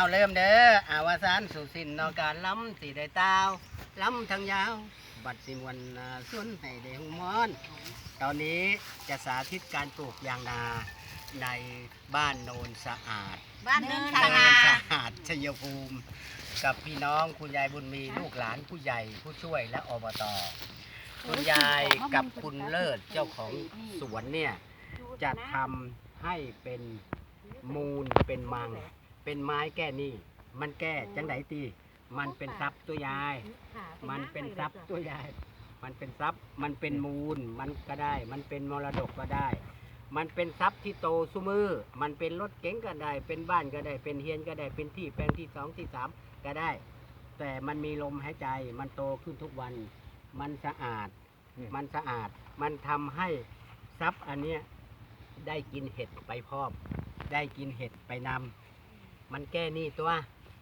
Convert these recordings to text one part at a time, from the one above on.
เอาเริ่มเด้ออาวสานสุสินนอการล้ำสีได้ตาวล้ำทางยาว บัดสิมวันอ่าสุนให้ได้หุมอน ตอนนี้จะสาธิตการปลูกยางนาในบ้านโนนสะอาด บ้านเนินเนิสะนอาสะดอาดชัยภูมิ กับพี่น้องคุณยายบุญมีลูกหลานผู้ใหญ่ผู้ช่วยและอบต คุณยายกับคุณเลิศเจ้าของสวนเนี่ยจะทำให้เป็นมูลเป็นมัง เป็นไม้แก้หนี้มันแก้จังไหนตีมันเป็นทรัพย์ตัวยาย มันเป็นทรัพย์ตัวยาย มันเป็นทรัพย์มันเป็นมูลมันก็ได้ มันเป็นมรดกก็ได้ มันเป็นทรัพย์ที่โตสุมือ มันเป็นรถเก๋งก็ได้ เป็นบ้านก็ได้ เป็นเฮียนก็ได้ เป็นที่แปลงที่สองที่สามก็ได้ แต่มันมีลมหายใจ มันโตขึ้นทุกวัน มันสะอาด มันสะอาด มันทำให้ทรัพย์อันเนี้ยได้กินเห็ดไปพร้อมได้กินเห็ดไปนำ มันแก้หนี้ตัว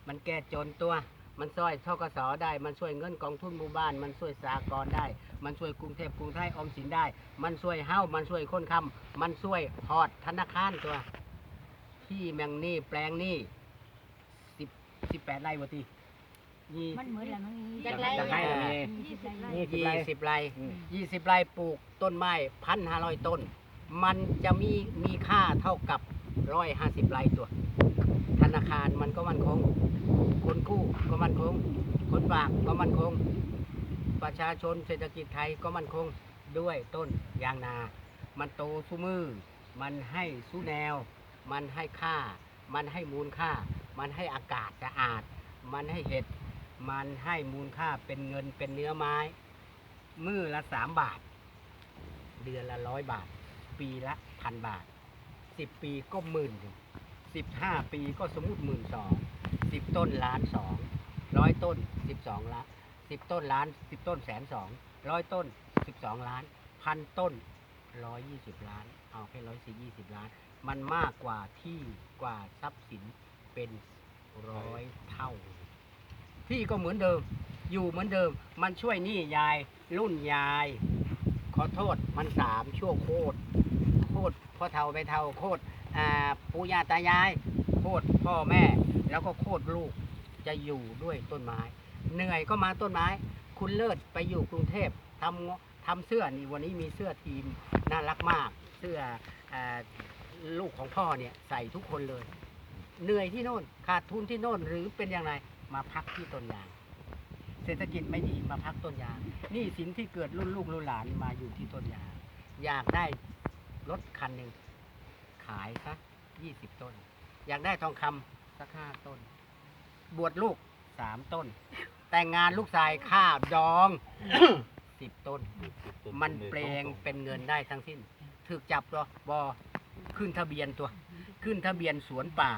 มันแก้จนตัว มันช่วยทกสได้ มันช่วยเงินกองทุนหมู่บ้าน มันช่วยสากลได้ มันช่วยกรุงเทพกรุงไทยออมสินได้ มันช่วยเฮ้ามันช่วยคนคำมันช่วยพอดธนาคารตัว ที่แมงนี่แปลงนี่สิบสิบแปดไร่วะทียี่มันเหมือนอะไรมันจักไรจักไรยี่สิบไร่ยี่ยี่สิบไร่สิบไร่ อืม ยี่สิบไร่ปลูกต้นไม้พันห้าร้อยต้น มันจะมีมีค่าเท่ากับร้อยห้าสิบไร่ตัวธ นาคารมันก็มั่นคง คนกู้ก็มั่นคง คนฝากก็มั่นคง ประชาชนเศรษฐกิจไทยก็มั่นคงด้วยต้นยางนา มันโตสู้มือ มันให้สู้แนว มันให้ค่า มันให้มูลค่า มันให้อากาศสะอาด มันให้เห็ด มันให้มูลค่าเป็นเงินเป็นเนื้อไม้ มือละสามบาท เดือนละร้อยบาท ปีละพันบาทสิบปีก็หมื่น สิบห้าปีก็สมมติหมื่นสองสิบต้นล้านสองร้อยต้นสิบสองล้านสิบต้นล้านสิบต้นแสนสองร้อยต้นสิบสองล้านพันต้นร้อยยี่สิบล้าน เอาแค่ร้อยสี่ยี่สิบล้าน มันมากกว่าที่กว่าทรัพย์สินเป็นร้อยเท่า ที่ก็เหมือนเดิม อยู่เหมือนเดิม มันช่วยนี่ยาย รุ่นยาย ขอโทษมันสามชั่วโคตรโคตรพ่อเฒ่าไปเฒ่าโคตร ปู่ย่าตายายโคตรพ่อแม่ แล้วก็โคตรลูกจะอยู่ด้วยต้นไม้ เหนื่อยก็มาต้นไม้ คุณเลิศไปอยู่กรุงเทพทำทำเสื้อนี่วันนี้มีเสื้อทีมน่ารักมาก เสื้ออลูกของพ่อเนี่ยใส่ทุกคนเลย เหนื่อยที่โน่นขาดทุนที่โน่นหรือเป็นอย่างไรมาพักที่ต้นยาง เศรษฐกิจไม่ดีมาพักต้นยางนี่สินที่เกิดรุ่นลูกรุ่นหลานมาอยู่ที่ต้นยาง อยากได้รถคันหนึ่ง ขายสักยี่สิบต้น อยากได้ทองคำสักห้าต้น บวชลูกสามต้น แต่งงานลูกชายค่าดอง สิบต้น มันแปลงเป็นเงินได้ทั้งสิ้นถึกจับตัวบอขึ้นทะเบียนตัว ขึ้นทะเบียนสวนป่า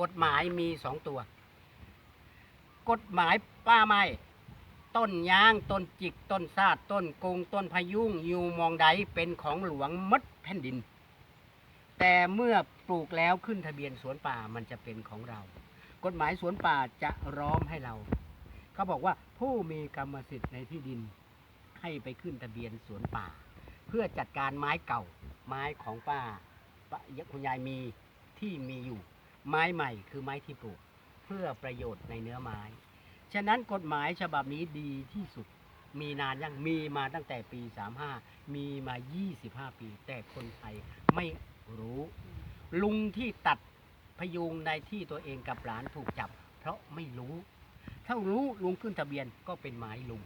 กฎหมายมีสองตัว กฎหมายป่าไม้ต้นยาง ต้นจิก ต้นซาดต้นกงต้นพะยุงอยู่มองใดเป็นของหลวงมัดแผ่นดิน แต่เมื่อปลูกแล้วขึ้นทะเบียนสวนป่ามันจะเป็นของเรา กฎหมายสวนป่าจะร้อมให้เรา เขาบอกว่าผู้มีกรรมสิทธิ์ในที่ดิน ให้ไปขึ้นทะเบียนสวนป่า เพื่อจัดการไม้เก่า ไม้ของป้าป้าคุณยายมีที่มีอยู่ ไม้ใหม่คือไม้ที่ปลูก เพื่อประโยชน์ในเนื้อไม้ ฉะนั้นกฎหมายฉบับนี้ดีที่สุดมีนานยังมีมาตั้งแต่ปี 35 มีมา 25 ปี แต่คนไทยไม่ รู้ ลุงที่ตัดพยุงในที่ตัวเองกับหลานถูกจับ เพราะไม่รู้ ถ้ารู้ลุงขึ้นทะเบียนก็เป็นไม้ลุง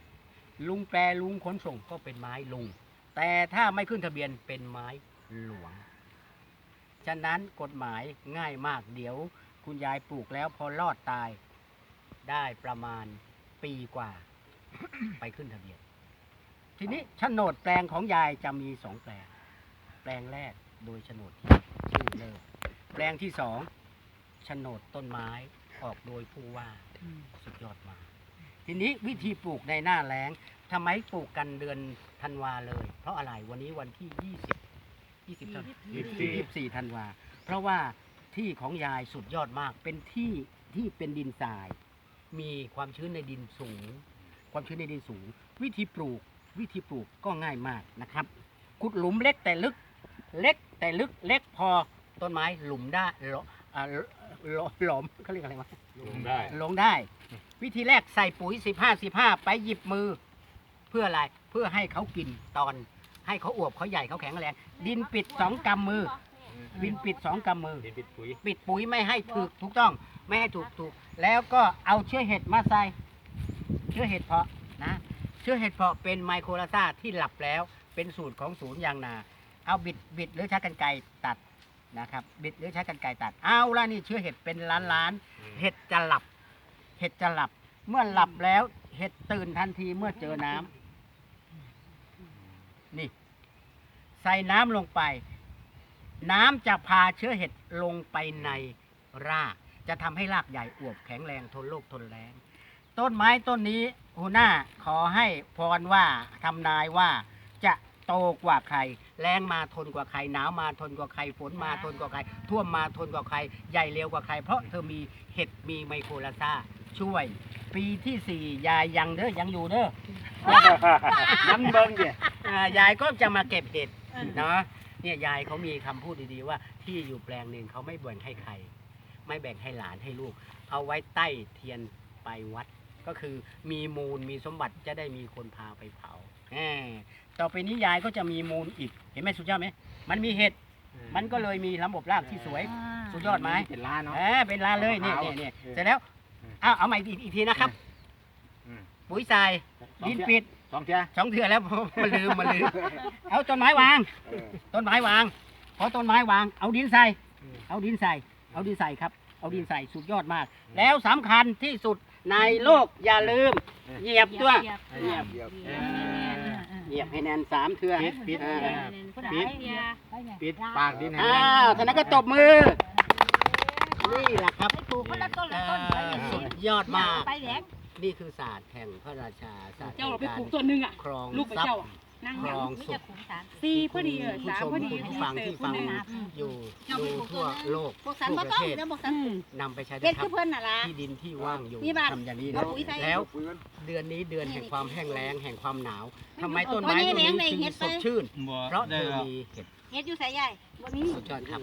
ลุงแปลลุงขนส่งก็เป็นไม้ลุง แต่ถ้าไม่ขึ้นทะเบียนเป็นไม้หลวง ฉะนั้นกฎหมายง่ายมากเดี๋ยว คุณยายปลูกแล้วพอรอดตาย ได้ประมาณปีกว่า ไปขึ้นทะเบียน ทีนี้โฉนดแปลงของยายจะมีสองแปลง แปลงแรก โดยโฉนดที่ชื่อเลิศแปลงที่สองโฉนดต้นไม้ออกโดยผู้ว่าสุดยอดมากทีนี้วิธีปลูกในหน้าแล้งทำไมปลูกกันเดือนธันวาเลย เพราะอะไรวันนี้วันที่ยี่สิบยี่สิบเท่าไหร่ยี่สิบสี่ยี่สิบสี่ธันวา เพราะว่าที่ของยายสุดยอดมาก เป็นที่ที่เป็นดินทราย มีความชื้นในดินสูง ความชื้นในดินสูง วิธีปลูกวิธีปลูกก็ง่ายมากนะครับขุดหลุมเล็กแต่ลึก เล็ก แต่ลึกเล็กพอต้นไม้หลุมได้อ่าหลอหลอมเขาเรียกอะไรวะได้ลงได้ วิธีแรกใส่ปุ๋ยสิบห้าสิบห้าไปหยิบมือ เพื่ออะไรเพื่อให้เขากินตอน ให้เขาอวบเขาใหญ่เขาแข็งแรงดินปิดสองกำมือ ดินปิดสองกำมือ ดินปิดปุ๋ย ปิดปุ๋ยไม่ให้ถูกถูกต้อง ไม่ให้ถูกถูกแล้วก็เอาเชื้อเห็ดมาใส่ เชื้อเห็ดเพาะนะ เชื้อเห็ดเพาะเป็นไมโครลาซาที่หลับแล้ว เป็นสูตรของศูนย์ยางนา เอาบิดบิดหรือใช้กันไกรตัดนะครับ บิดหรือใช้กันไกรตัด เอาละนี่เชื้อเห็ดเป็นล้านล้านๆเห็ดจะหลับ เห็ดจะหลับ เมื่อหลับแล้วเห็ดตื่นทันทีเมื่อเจอน้ำนี่ ใส่น้ำลงไป น้ำจะพาเชื้อเห็ดลงไปในราก จะทำให้รากใหญ่อวบแข็งแรงทนโรคทนแรงต้นไม้ต้นนี้หัวหน้าขอให้พรว่าทำนายว่าจะ โตกว่าใคร แรงมาทนกว่าใคร หนาวมาทนกว่าใคร ฝนมาทนกว่าใคร ท่วมมาทนกว่าใคร ใหญ่เร็วกว่าใคร เพราะเธอมีเห็ดมีไมโครลาซาช่วย ปีที่สี่ยายยังเด้อยังอยู่เด้อ ยังเบิ่งเดี่ยอ่ายายก็จะมาเก็บเห็ดเนาะเนี่ยยายเขามีคำพูดดีๆว่าที่อยู่แปลงหนึ่งเขาไม่แบ่งให้ใคร ไม่แบ่งให้หลานให้ลูก เอาไว้ใต้เทียนไปวัด ก็คือมีมูลมีสมบัติจะได้มีคนพาไปเผาแหมต่อไปนี้ยายก็จะมีมูลอีก เห็นไหมสุดยอดไหมมันมีเห็ดมันก็เลยมีระบบรากที่สวยสุดยอดไหมเป็นล้านเนาะเออเป็นลานเลยเนี่ยเนี่ยเนี่ยเสร็จแล้วเอาเอาใหม่อีกอีกทีนะครับอืมปุ๋ยทรายดินปิดสองเทียสองเถื่อแล้วมันลืมมันลืมเอาต้นไม้วาง ต้นไม้วางพอต้นไม้วาง เอาดินใส่ เอาดินใส่ เอาดินใส่ครับ เอาดินใส่สุดยอดมาก แล้วสำคัญที่สุด ในโลกอย่าลืม เหยียบตัวเหยียบเหยียบเหยียบให้แน่นสามเถื่อปิดปิดอ่าปิดปิดปากดินให้อ้าแน่วท่านนั้นก็ตบมือ นี่แหละครับปลูกคนละต้นละต้นอ่าสุดยอดมาก ไปแหลกนี่คือศาสตร์แห่งพระราชาศาสตร์เจ้าแห่เรางไปการปลูกต้นหนึงอะครองลูกไปทรัพเจ้าย์อะ นั่งครยัองงสุข สี่พอดีเออผู้สามชมพอดีคุณผู้ฟังที่ฟังคนหนึ่อยู่เจ้าดูไปปลูกทั่วต้นโลกบอกสันทั่วบ่ประต้องเทศเดี๋ยวบอกสันอืมนำไปใช้เฮ็ดนะคคืรัอบเพิ่นน่ะล่ะ ที่ดินที่ว่างอยู่นี่บ้านทำอย่างนี้เอานะปุ๋ยใส่แล้วเดือนนี้เดือนแห่งความแห้งแล้งแห่งความหนาวทำไมเอาต้นไม้เอาต้นนี้แหน่งๆถึงเฮ็ดสไปดชื่นบ่เพราะเธได้อแล้วมีเห็ดเฮ็ดอยู่ใส่ใหญ่บ่มีสุดยอดครับ